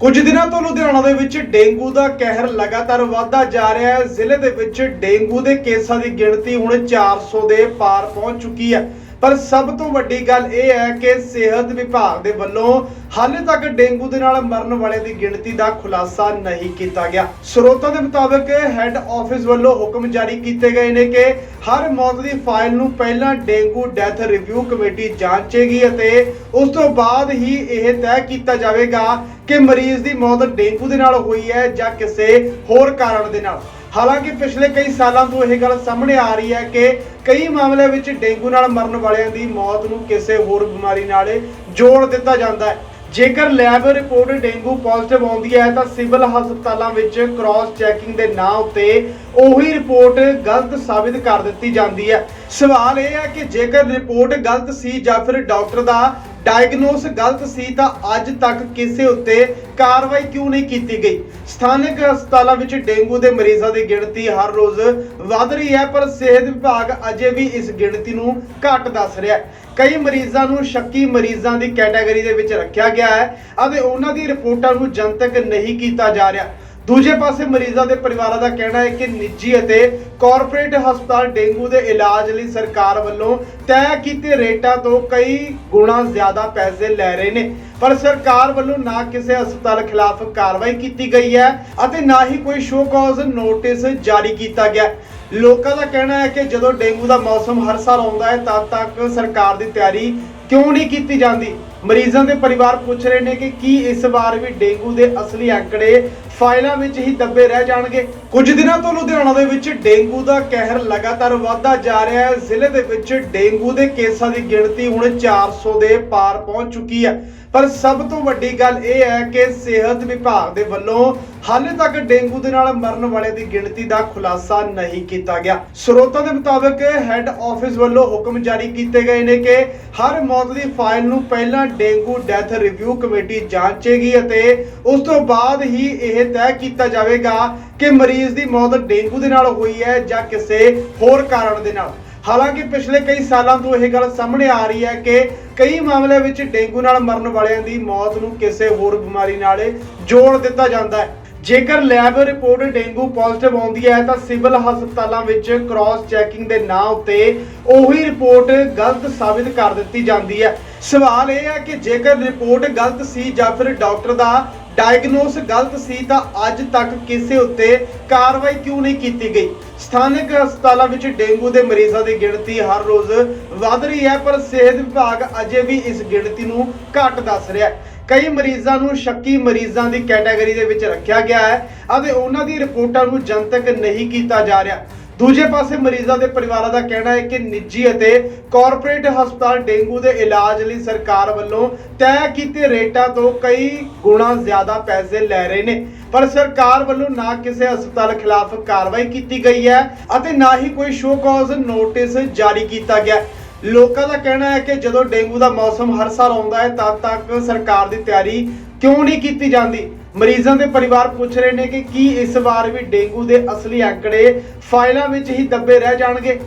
ਕੁਝ ਦਿਨਾਂ ਤੋਂ ਲੁਧਿਆਣਾ ਦੇ ਵਿੱਚ ਡੇਂਗੂ ਦਾ ਕਹਿਰ ਲਗਾਤਾਰ ਵਧਦਾ ਜਾ ਰਿਹਾ ਹੈ। ਜ਼ਿਲ੍ਹੇ ਦੇ ਵਿੱਚ ਡੇਂਗੂ ਦੇ ਕੇਸਾਂ ਦੀ ਗਿਣਤੀ ਹੁਣ 400 ਦੇ ਪਾਰ ਪਹੁੰਚ ਚੁੱਕੀ ਹੈ। ਪਰ ਸਭ ਤੋਂ ਵੱਡੀ ਗੱਲ ਇਹ ਹੈ ਕਿ ਸਿਹਤ ਵਿਭਾਗ ਦੇ ਵੱਲੋਂ ਹਾਲੇ ਤੱਕ ਡੇਂਗੂ ਦੇ ਨਾਲ ਮਰਨ ਵਾਲੇ ਦੀ ਗਿਣਤੀ ਦਾ ਖੁਲਾਸਾ ਨਹੀਂ ਕੀਤਾ ਗਿਆ। ਸਰੋਤਾਂ ਦੇ ਮੁਤਾਬਕ ਹੈੱਡ ਆਫਿਸ ਵੱਲੋਂ ਹੁਕਮ ਜਾਰੀ ਕੀਤੇ ਗਏ ਨੇ ਕਿ ਹਰ ਮੌਤ ਦੀ ਫਾਈਲ ਨੂੰ ਪਹਿਲਾਂ ਡੇਂਗੂ ਡੈਥ ਰਿਵਿਊ ਕਮੇਟੀ ਜਾਂਚੇਗੀ ਅਤੇ ਉਸ ਤੋਂ ਬਾਅਦ ਹੀ ਇਹ ਤੈਅ ਕੀਤਾ ਜਾਵੇਗਾ ਕਿ ਮਰੀਜ਼ ਦੀ ਮੌਤ ਡੇਂਗੂ ਦੇ ਨਾਲ ਹੋਈ ਹੈ ਜਾਂ ਕਿਸੇ ਹੋਰ ਕਾਰਨ ਦੇ ਨਾਲ। ਹਾਲਾਂਕਿ ਪਿਛਲੇ ਕਈ ਸਾਲਾਂ ਤੋਂ ਇਹ ਗੱਲ ਸਾਹਮਣੇ ਆ ਰਹੀ ਹੈ ਕਿ ਕਈ ਮਾਮਲਿਆਂ ਵਿੱਚ ਡੇਂਗੂ ਨਾਲ ਮਰਨ ਵਾਲਿਆਂ ਦੀ ਮੌਤ ਨੂੰ ਕਿਸੇ ਹੋਰ ਬਿਮਾਰੀ ਨਾਲ ਜੋੜ ਦਿੱਤਾ ਜਾਂਦਾ ਹੈ। ਜੇਕਰ ਲੈਬ ਰਿਪੋਰਟ ਡੇਂਗੂ ਪੋਜ਼ਿਟਿਵ ਆਉਂਦੀ ਹੈ ਤਾਂ ਸਿਵਲ ਹਸਪਤਾਲਾਂ ਵਿੱਚ ਕ੍ਰਾਸ ਚੈਕਿੰਗ ਦੇ ਨਾਂ ਉੱਤੇ ਉਹੀ ਰਿਪੋਰਟ ਗਲਤ ਸਾਬਿਤ ਕਰ ਦਿੱਤੀ ਜਾਂਦੀ ਹੈ। ਸਵਾਲ ਇਹ ਹੈ ਕਿ ਜੇਕਰ ਰਿਪੋਰਟ ਗਲਤ ਸੀ ਜਾਂ ਫਿਰ ਡਾਕਟਰ ਦਾ ਡਾਇਗਨੋਸ ਗਲਤ ਸੀ ਤਾਂ ਅੱਜ ਤੱਕ ਕਿਸੇ ਉੱਤੇ ਕਾਰਵਾਈ ਕਿਉਂ ਨਹੀਂ ਕੀਤੀ ਗਈ? ਸਥਾਨਕ ਹਸਪਤਾਲਾਂ ਵਿੱਚ ਡੇਂਗੂ ਦੇ ਮਰੀਜ਼ਾਂ ਦੀ ਗਿਣਤੀ ਹਰ ਰੋਜ਼ ਵਧ ਰਹੀ ਹੈ, ਪਰ ਸਿਹਤ ਵਿਭਾਗ ਅਜੇ ਵੀ ਇਸ ਗਿਣਤੀ ਨੂੰ ਘੱਟ ਦੱਸ ਰਿਹਾ ਹੈ। ਕਈ ਮਰੀਜ਼ਾਂ ਨੂੰ ਸ਼ੱਕੀ ਮਰੀਜ਼ਾਂ ਦੀ ਕੈਟਾਗਰੀ ਦੇ ਵਿੱਚ ਰੱਖਿਆ ਗਿਆ ਹੈ ਅਤੇ ਉਹਨਾਂ ਦੀ ਰਿਪੋਰਟਾਂ ਨੂੰ ਜਨਤਕ ਨਹੀਂ ਕੀਤਾ ਜਾ ਰਿਹਾ। ਦੂਜੇ ਪਾਸੇ ਮਰੀਜ਼ਾਂ ਦੇ ਪਰਿਵਾਰਾਂ ਦਾ ਕਹਿਣਾ ਹੈ ਕਿ ਨਿੱਜੀ ਅਤੇ ਕਾਰਪੋਰੇਟ ਹਸਪਤਾਲ ਡੇਂਗੂ ਦੇ ਇਲਾਜ ਲਈ ਸਰਕਾਰ ਵੱਲੋਂ ਤੈਅ ਕੀਤੇ ਰੇਟਾਂ ਤੋਂ ਕਈ ਗੁਣਾ ਜ਼ਿਆਦਾ ਪੈਸੇ ਲੈ ਰਹੇ ਨੇ। ਪਰ ਸਰਕਾਰ ਵੱਲੋਂ ਨਾ ਕਿਸੇ ਹਸਪਤਾਲ ਖਿਲਾਫ ਕਾਰਵਾਈ ਕੀਤੀ ਗਈ ਹੈ ਅਤੇ ਨਾ ਹੀ ਕੋਈ ਸ਼ੋ ਕਾਜ਼ ਨੋਟਿਸ ਜਾਰੀ ਕੀਤਾ ਗਿਆ ਲੋਕਾਂ ਦਾ ਕਹਿਣਾ ਹੈ ਕਿ ਜਦੋਂ ਡੇਂਗੂ ਦਾ ਮੌਸਮ ਹਰ ਸਾਲ ਆਉਂਦਾ ਹੈ ਤਦ ਤੱਕ ਸਰਕਾਰ ਦੀ ਤਿਆਰੀ ਕਿਉਂ ਨਹੀਂ ਕੀਤੀ ਜਾਂਦੀ? ਮਰੀਜ਼ਾਂ ਦੇ ਪਰਿਵਾਰ ਪੁੱਛ ਰਹੇ ਨੇ ਕਿ ਕੀ ਇਸ ਵਾਰ ਵੀ ਡੇਂਗੂ ਦੇ ਅਸਲੀ ਅੰਕੜੇ ਫਾਈਲਾਂ ਵਿੱਚ ਹੀ ਦੱਬੇ ਰਹਿ ਜਾਣਗੇ। ਕੁਝ ਦਿਨਾਂ ਤੋਂ ਲੁਧਿਆਣਾ ਦੇ ਵਿੱਚ ਡੇਂਗੂ ਦਾ ਕਹਿਰ ਲਗਾਤਾਰ ਵਧਦਾ ਜਾ ਰਿਹਾ ਹੈ। ਜ਼ਿਲ੍ਹੇ ਦੇ ਵਿੱਚ ਡੇਂਗੂ ਦੇ ਕੇਸਾਂ ਦੀ ਗਿਣਤੀ ਹੁਣ 400 ਦੇ ਪਾਰ ਪਹੁੰਚ ਚੁੱਕੀ ਹੈ। ਪਰ ਸਭ ਤੋਂ ਵੱਡੀ ਗੱਲ ਇਹ ਹੈ ਕਿ ਸਿਹਤ ਵਿਭਾਗ ਦੇ ਵੱਲੋਂ ਹਾਲੇ ਤੱਕ ਡੇਂਗੂ ਦੇ ਨਾਲ ਮਰਨ ਵਾਲੇ ਦੀ ਗਿਣਤੀ ਦਾ ਖੁਲਾਸਾ ਨਹੀਂ ਕੀਤਾ ਗਿਆ। ਸਰੋਤਾਂ ਦੇ ਮੁਤਾਬਕ ਹੈੱਡ ਆਫਿਸ ਵੱਲੋਂ ਹੁਕਮ ਜਾਰੀ ਕੀਤੇ ਗਏ ਨੇ ਕਿ ਹਰ ਮੌਤ ਦੀ ਫਾਈਲ ਨੂੰ ਪਹਿਲਾਂ ਡੇਂਗੂ ਡੈਥ ਰਿਵਿਊ ਕਮੇਟੀ ਜਾਂਚੇਗੀ ਅਤੇ ਉਸ ਤੋਂ ਬਾਅਦ ਹੀ ਇਹ ਤੈਅ ਕੀਤਾ ਜਾਵੇਗਾ ਕਿ ਮਰੀਜ਼ ਦੀ ਮੌਤ ਡੇਂਗੂ ਦੇ ਨਾਲ ਹੋਈ ਹੈ ਜਾਂ ਕਿਸੇ ਹੋਰ ਕਾਰਨ ਦੇ ਨਾਲ। ਹਾਲਾਂਕਿ ਪਿਛਲੇ ਕਈ ਸਾਲਾਂ ਤੋਂ ਇਹ ਗੱਲ ਸਾਹਮਣੇ ਆ ਰਹੀ ਹੈ ਕਿ ਕਈ ਮਾਮਲਿਆਂ ਵਿੱਚ ਡੇਂਗੂ ਨਾਲ ਮਰਨ ਵਾਲਿਆਂ ਦੀ ਮੌਤ ਨੂੰ ਕਿਸੇ ਹੋਰ ਬਿਮਾਰੀ ਨਾਲ ਜੋੜ ਦਿੱਤਾ ਜਾਂਦਾ ਹੈ। ਜੇਕਰ ਲੈਬ ਰਿਪੋਰਟ ਡੇਂਗੂ ਪੋਜ਼ਿਟਿਵ ਆਉਂਦੀ ਹੈ ਤਾਂ ਸਿਵਲ ਹਸਪਤਾਲਾਂ ਵਿੱਚ ਕ੍ਰਾਸ ਚੈਕਿੰਗ ਦੇ ਨਾਂ ਉੱਤੇ ਉਹੀ ਰਿਪੋਰਟ ਗਲਤ ਸਾਬਿਤ ਕਰ ਦਿੱਤੀ ਜਾਂਦੀ ਹੈ। ਸਵਾਲ ਇਹ ਹੈ ਕਿ ਜੇਕਰ ਰਿਪੋਰਟ ਗਲਤ ਸੀ ਜਾਂ ਫਿਰ ਡਾਕਟਰ ਦਾ ਡਾਇਗਨੋਸ ਗਲਤ ਸੀ ਤਾਂ ਅੱਜ ਤੱਕ ਕਿਸੇ ਉੱਤੇ ਕਾਰਵਾਈ ਕਿਉਂ ਨਹੀਂ ਕੀਤੀ ਗਈ? ਸਥਾਨਕ ਹਸਪਤਾਲਾਂ ਵਿੱਚ ਡੇਂਗੂ ਦੇ ਮਰੀਜ਼ਾਂ ਦੀ ਗਿਣਤੀ ਹਰ ਰੋਜ਼ ਵਧ ਰਹੀ ਹੈ, ਪਰ ਸਿਹਤ ਵਿਭਾਗ ਅਜੇ ਵੀ ਇਸ ਗਿਣਤੀ ਨੂੰ ਘੱਟ ਦੱਸ ਰਿਹਾ ਹੈ। ਕਈ ਮਰੀਜ਼ਾਂ ਨੂੰ ਸ਼ੱਕੀ ਮਰੀਜ਼ਾਂ ਦੀ ਕੈਟਾਗਰੀ ਦੇ ਵਿੱਚ ਰੱਖਿਆ ਗਿਆ ਹੈ ਅਤੇ ਉਹਨਾਂ ਦੀ ਰਿਪੋਰਟਾਂ ਨੂੰ ਜਨਤਕ ਨਹੀਂ ਕੀਤਾ ਜਾ ਰਿਹਾ। ਦੂਜੇ ਪਾਸੇ ਮਰੀਜ਼ਾਂ ਦੇ ਪਰਿਵਾਰਾਂ ਦਾ ਕਹਿਣਾ ਹੈ ਕਿ ਨਿੱਜੀ ਅਤੇ ਕਾਰਪੋਰੇਟ ਹਸਪਤਾਲ ਡੇਂਗੂ ਦੇ ਇਲਾਜ ਲਈ ਸਰਕਾਰ ਵੱਲੋਂ ਤੈਅ ਕੀਤੇ ਰੇਟਾਂ ਤੋਂ ਕਈ ਗੁਣਾ ਜ਼ਿਆਦਾ ਪੈਸੇ ਲੈ ਰਹੇ ਨੇ। ਪਰ ਸਰਕਾਰ ਵੱਲੋਂ ਨਾ ਕਿਸੇ ਹਸਪਤਾਲ ਖਿਲਾਫ ਕਾਰਵਾਈ ਕੀਤੀ ਗਈ ਹੈ ਅਤੇ ਨਾ ਹੀ ਕੋਈ ਸ਼ੋ ਕਾਜ਼ ਨੋਟਿਸ ਜਾਰੀ ਕੀਤਾ ਗਿਆ ਲੋਕਾਂ ਦਾ ਕਹਿਣਾ ਹੈ ਕਿ ਜਦੋਂ ਡੇਂਗੂ ਦਾ ਮੌਸਮ ਹਰ ਸਾਲ ਆਉਂਦਾ ਹੈ, ਤਦ ਤੱਕ ਸਰਕਾਰ ਦੀ ਤਿਆਰੀ ਕਿਉਂ ਨਹੀਂ ਕੀਤੀ ਜਾਂਦੀ? ਮਰੀਜ਼ਾਂ ਦੇ ਪਰਿਵਾਰ ਪੁੱਛ ਰਹੇ ਨੇ ਕਿ ਕੀ ਇਸ ਵਾਰ ਵੀ ਡੇਂਗੂ ਦੇ ਅਸਲੀ ਅੰਕੜੇ ਫਾਈਲਾਂ ਵਿੱਚ ਹੀ ਦੱਬੇ ਰਹਿ ਜਾਣਗੇ।